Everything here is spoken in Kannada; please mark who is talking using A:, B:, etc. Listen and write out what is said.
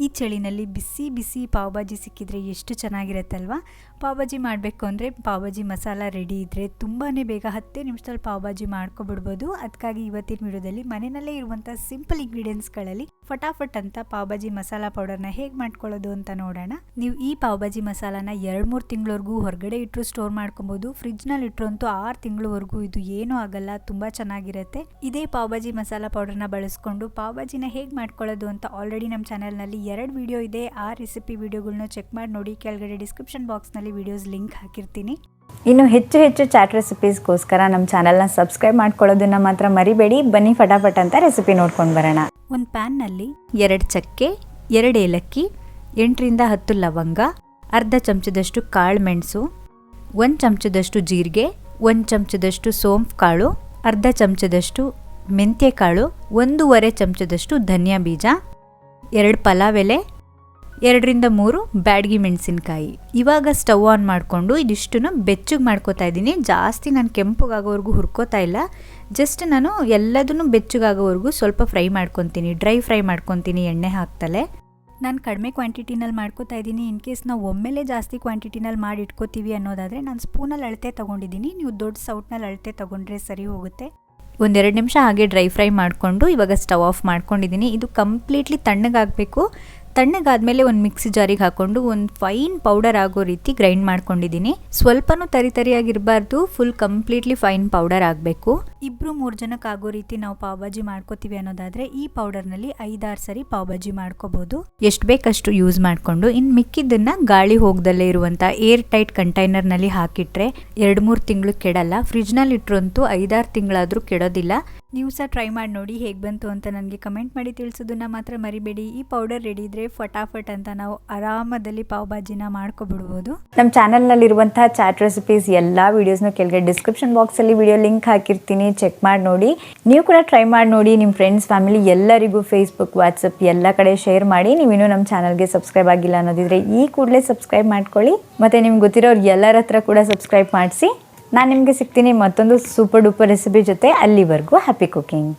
A: ಈ ಚಳಿನಲ್ಲಿ ಬಿಸಿ ಬಿಸಿ ಪಾವ್ ಭಾಜಿ ಸಿಕ್ಕಿದ್ರೆ ಎಷ್ಟು ಚೆನ್ನಾಗಿರುತ್ತಲ್ವಾ? ಪಾವ್ ಭಾಜಿ ಮಾಡಬೇಕು ಅಂದರೆ ಪಾವ್ ಭಾಜಿ ಮಸಾಲ ರೆಡಿ ಇದ್ದರೆ ತುಂಬಾ ಬೇಗ ಹತ್ತೇ ನಿಮಿಷದಲ್ಲಿ ಪಾವ್ ಭಾಜಿ ಮಾಡ್ಕೊಬಿಡ್ಬೋದು. ಅದಕ್ಕಾಗಿ ಇವತ್ತಿನ ವಿಡಿಯೋದಲ್ಲಿ ಮನೆಯಲ್ಲೇ ಇರುವಂಥ ಸಿಂಪಲ್ ಇಂಗ್ರೀಡಿಯೆಂಟ್ಸ್ಗಳಲ್ಲಿ ಫಟಾಫಟ್ ಅಂತ ಪಾವ್ ಭಾಜಿ ಮಸಾಲ ಪೌಡರ್ನ ಹೇಗೆ ಮಾಡ್ಕೊಳ್ಳೋದು ಅಂತ ನೋಡೋಣ. ನೀವು ಈ ಪಾವ್ ಭಾಜಿ ಮಸಾಲಾನ ಎರಡು ಮೂರು ತಿಂಗಳವರೆಗೂ ಹೊರಗಡೆ ಇಟ್ಟರು ಸ್ಟೋರ್ ಮಾಡ್ಕೊಬೋದು. ಫ್ರಿಜ್ನಲ್ಲಿ ಇಟ್ಟರು ಅಂತೂ ಆರು ತಿಂಗಳವರೆಗೂ ಇದು ಏನೂ ಆಗಲ್ಲ, ತುಂಬ ಚೆನ್ನಾಗಿರುತ್ತೆ. ಇದೇ ಪಾವ್ ಭಾಜಿ ಮಸಾಲ ಪೌಡರ್ನ ಬಳಸ್ಕೊಂಡು ಪಾವ್ ಭಾಜಿನ ಹೇಗೆ ಮಾಡ್ಕೊಳ್ಳೋದು ಅಂತ ಆಲ್ರೆಡಿ ನಮ್ಮ ಚಾನಲ್ನಲ್ಲಿ ಎರಡು ವಿಡಿಯೋ ಇದೆ. ಆ ರೆಸಿಪಿ ವಿಡಿಯೋಗಳ್ನ ಚೆಕ್ ಮಾಡಿ ನೋಡಿ. ಕೆಳಗಡೆ ಡಿಸ್ಕ್ರಿಪ್ಷನ್ ಬಾಕ್ಸ್ನಲ್ಲಿ ವಿಡಿಯೋಸ್ ಲಿಂಕ್ ಹಾಕಿರ್ತೀನಿ.
B: ಇನ್ನು ಹೆಚ್ಚು ಹೆಚ್ಚು ಚಾಟ್ ರೆಸಿಪೀಸ್ಗೋಸ್ಕರ ನಮ್ಮ ಚಾನಲ್ನ ಸಬ್ಸ್ಕ್ರೈಬ್ ಮಾಡ್ಕೊಳ್ಳೋದನ್ನ ಮಾತ್ರ ಮರಿಬೇಡಿ. ಬನ್ನಿ ಫಟಾಫಟ್ ಅಂತ ರೆಸಿಪಿ ನೋಡ್ಕೊಂಡು ಬರೋಣ.
A: ಒಂದು ಪ್ಯಾನ್ನಲ್ಲಿ ಎರಡು ಚಕ್ಕೆ, ಎರಡು ಏಲಕ್ಕಿ, ಎಂಟರಿಂದ ಹತ್ತು ಲವಂಗ, ಅರ್ಧ ಚಮಚದಷ್ಟು ಕಾಳು ಮೆಣಸು, ಒಂದು ಚಮಚದಷ್ಟು ಜೀರಿಗೆ, ಒಂದು ಚಮಚದಷ್ಟು ಸೋಂಪು ಕಾಳು, ಅರ್ಧ ಚಮಚದಷ್ಟು ಮೆಂತ್ಯೆ ಕಾಳು, ಒಂದೂವರೆ ಚಮಚದಷ್ಟು ಧನಿಯಾ ಬೀಜ, ಎರಡು ಪಲಾವ್ ಎಲೆ ಎರಡರಿಂದ ಮೂರು ಬ್ಯಾಡ್ಗಿ ಮೆಣಸಿನ್ಕಾಯಿ. ಇವಾಗ ಸ್ಟವ್ ಆನ್ ಮಾಡಿಕೊಂಡು ಇದಿಷ್ಟನ್ನ ಬೆಚ್ಚಗೆ ಮಾಡ್ಕೋತಾ ಇದ್ದೀನಿ. ಜಾಸ್ತಿ ನಾನು ಕೆಂಪಗಾಗೋವರೆಗೂ ಹುರ್ಕೋತಾ ಇಲ್ಲ. ಜಸ್ಟ್ ನಾನು ಎಲ್ಲದನ್ನು ಬೆಚ್ಚಗಾಗೋವರೆಗೂ ಸ್ವಲ್ಪ ಫ್ರೈ ಮಾಡ್ಕೊತೀನಿ. ಡ್ರೈ ಫ್ರೈ ಮಾಡ್ಕೊತೀನಿ ಎಣ್ಣೆ ಹಾಕ್ತಲೇ. ನಾನು ಕಡಿಮೆ ಕ್ವಾಂಟಿಟಿನಲ್ಲಿ ಮಾಡ್ಕೋತಾ ಇದ್ದೀನಿ. ಇನ್ ಕೇಸ್ ನಾವು ಒಮ್ಮೆಲೇ ಜಾಸ್ತಿ ಕ್ವಾಂಟಿಟಿನಲ್ಲಿ ಮಾಡಿ ಇಟ್ಕೋತೀವಿ ಅನ್ನೋದಾದರೆ ನಾನು ಸ್ಪೂನಲ್ಲಿ ಅಳತೆ ತೊಗೊಂಡಿದ್ದೀನಿ. ನೀವು ದೊಡ್ಡ ಸೌಟ್ನಲ್ಲಿ ಅಳತೆ ತೊಗೊಂಡ್ರೆ ಸರಿ ಹೋಗುತ್ತೆ. ಒಂದೆರಡು ನಿಮಿಷ ಹಾಗೆ ಡ್ರೈ ಫ್ರೈ ಮಾಡಿಕೊಂಡು ಇವಾಗ ಸ್ಟವ್ ಆಫ್ ಮಾಡ್ಕೊಂಡಿದ್ದೀನಿ. ಇದು ಕಂಪ್ಲೀಟ್ಲಿ ತಣ್ಣಗಾಗಬೇಕು. ತಣ್ಣಗಾದ್ಮೇಲೆ ಒಂದು ಮಿಕ್ಸಿ ಜಾರಿಗೆ ಹಾಕೊಂಡು ಒಂದು ಫೈನ್ ಪೌಡರ್ ಆಗೋ ರೀತಿ ಗ್ರೈಂಡ್ ಮಾಡ್ಕೊಂಡಿದ್ದೀನಿ. ಸ್ವಲ್ಪನೂ ತರಿ ತರಿಯಾಗಿರಬಾರ್ದು ಫುಲ್ ಕಂಪ್ಲೀಟ್ಲಿ ಫೈನ್ ಪೌಡರ್ ಆಗಬೇಕು. ಇಬ್ರು ಮೂರು ಜನಕ್ಕೆ ಆಗೋ ರೀತಿ ನಾವು ಪಾವ್ ಬಾಜಿ ಮಾಡ್ಕೋತೀವಿ ಅನ್ನೋದಾದ್ರೆ ಈ ಪೌಡರ್ನಲ್ಲಿ ಐದಾರು ಸರಿ ಪಾವ್ ಬಾಜಿ ಮಾಡ್ಕೋಬಹುದು ಎಷ್ಟು ಬೇಕಷ್ಟು ಯೂಸ್ ಮಾಡಿಕೊಂಡು ಇನ್ನು ಮಿಕ್ಕಿದ್ದನ್ನ ಗಾಳಿ ಹೋಗದಲ್ಲೇ ಇರುವಂತ ಏರ್ ಟೈಟ್ ಕಂಟೈನರ್ನಲ್ಲಿ ಹಾಕಿಟ್ರೆ ಎರಡು ಮೂರು ತಿಂಗಳು ಕೆಡಲ್ಲ. ಫ್ರಿಜ್ನಲ್ಲಿ ಇಟ್ರಂತೂ ಐದಾರು ತಿಂಗಳಾದರೂ ಕೆಡೋದಿಲ್ಲ. ನೀವು ಸಹ ಟ್ರೈ ಮಾಡಿ ನೋಡಿ ಹೇಗೆ ಬಂತು ಅಂತ ನನಗೆ ಕಮೆಂಟ್ ಮಾಡಿ ತಿಳಿಸೋದನ್ನ ಮಾತ್ರ ಮರಿಬೇಡಿ. ಈ ಪೌಡರ್ ರೆಡಿ ಇದ್ರೆ ಫಟಾಫಟ್ ಅಂತ ನಾವು ಆರಾಮದಲ್ಲಿ ಪಾವ್ ಭಾಜಿನ ಮಾಡ್ಕೊಬಿಡ್ಬೋದು.
B: ನಮ್ಮ ಚಾನಲ್ನಲ್ಲಿರುವಂತಹ ಚಾಟ್ ರೆಸಿಪೀಸ್ ಎಲ್ಲ ವಿಡಿಯೋಸ್ನ ಕೆಳಗಡೆ ಡಿಸ್ಕ್ರಿಪ್ಷನ್ ಬಾಕ್ಸಲ್ಲಿ ವಿಡಿಯೋ ಲಿಂಕ್ ಹಾಕಿರ್ತೀನಿ. ಚೆಕ್ ಮಾಡಿ ನೋಡಿ. ನೀವು ಕೂಡ ಟ್ರೈ ಮಾಡಿ ನೋಡಿ ನಿಮ್ಮ ಫ್ರೆಂಡ್ಸ್ ಫ್ಯಾಮಿಲಿ ಎಲ್ಲರಿಗೂ ಫೇಸ್ಬುಕ್ ವಾಟ್ಸಪ್ ಎಲ್ಲ ಕಡೆ ಶೇರ್ ಮಾಡಿ. ನೀವಿನ್ನೂ ನಮ್ಮ ಚಾನಲ್ಗೆ ಸಬ್ಸ್ಕ್ರೈಬ್ ಆಗಿಲ್ಲ ಅನ್ನೋದಿದ್ರೆ ಈ ಕೂಡಲೇ ಸಬ್ಸ್ಕ್ರೈಬ್ ಮಾಡ್ಕೊಳ್ಳಿ. ಮತ್ತು ನಿಮ್ಗೆ ಗೊತ್ತಿರೋರು ಎಲ್ಲರ ಹತ್ರ ಕೂಡ ಸಬ್ಸ್ಕ್ರೈಬ್ ಮಾಡಿಸಿ. ನಾನು ನಿಮಗೆ ಸಿಗ್ತೀನಿ ಮತ್ತೊಂದು ಸೂಪರ್ ಡೂಪರ್ ರೆಸಿಪಿ ಜೊತೆ ಅಲ್ಲಿವರೆಗೂ ಹ್ಯಾಪಿ ಕುಕಿಂಗ್